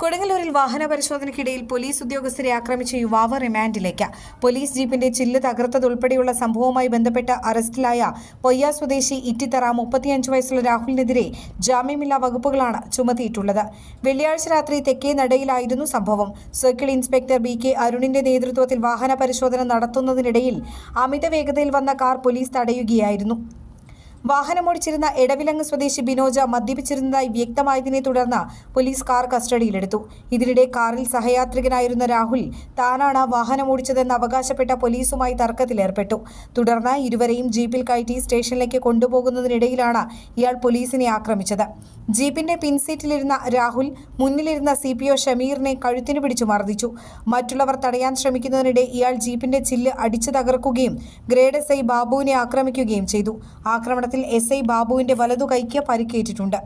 കൊടുങ്ങല്ലൂരിൽ വാഹന പരിശോധനയ്ക്കിടയിൽ പോലീസ് ഉദ്യോഗസ്ഥരെ ആക്രമിച്ച യുവാവ് റിമാൻഡിലേക്ക്. പോലീസ് ജീപ്പിന്റെ ചില്ല് തകർത്തതുൾപ്പെടെയുള്ള സംഭവവുമായി ബന്ധപ്പെട്ട് അറസ്റ്റിലായ പൊയ്യ സ്വദേശി ഇറ്റിത്തറ മുപ്പത്തിയഞ്ച് വയസ്സുള്ള രാഹുലിനെതിരെ ജാമ്യമില്ലാ വകുപ്പുകളാണ് ചുമത്തിയിട്ടുള്ളത്. വെള്ളിയാഴ്ച രാത്രി തെക്കേ നടയിലായിരുന്നു സംഭവം. സർക്കിൾ ഇൻസ്പെക്ടർ ബി കെ അരുണിന്റെ നേതൃത്വത്തിൽ വാഹന പരിശോധന നടത്തുന്നതിനിടയിൽ അമിത വേഗതയിൽ വന്ന കാർ പോലീസ് തടയുകയായിരുന്നു. വാഹനമോടിച്ചിരുന്ന എടവിലങ്ങ് സ്വദേശി ബിനോജ മദ്യപിച്ചിരുന്നതായി വ്യക്തമായതിനെ തുടർന്ന് പോലീസ് കാർ കസ്റ്റഡിയിലെടുത്തു. ഇതിനിടെ കാറിൽ സഹയാത്രികനായിരുന്ന രാഹുൽ താനാണ് വാഹനമോടിച്ചതെന്ന് അവകാശപ്പെട്ട പോലീസുമായി തർക്കത്തിലേർപ്പെട്ടു. തുടർന്ന് ഇരുവരെയും ജീപ്പിൽ കയറ്റി സ്റ്റേഷനിലേക്ക് കൊണ്ടുപോകുന്നതിനിടയിലാണ് ഇയാൾ പോലീസിനെ ആക്രമിച്ചത്. ജീപ്പിന്റെ പിൻസീറ്റിലിരുന്ന രാഹുൽ മുന്നിലിരുന്ന സി പി ഒ ഷമീറിനെ കഴുത്തിന് പിടിച്ചു മർദ്ദിച്ചു. മറ്റുള്ളവർ തടയാൻ ശ്രമിക്കുന്നതിനിടെ ഇയാൾ ജീപ്പിന്റെ ചില്ല് അടിച്ചു തകർക്കുകയും ഗ്രേഡ് എസ് ഐ ബാബുവിനെ ആക്രമിക്കുകയും ചെയ്തു. ആക്രമണത്തിൽ എസ് ഐ ബാബുവിന്റെ വലതു കൈക്ക് പരിക്കേറ്റിട്ടുണ്ട്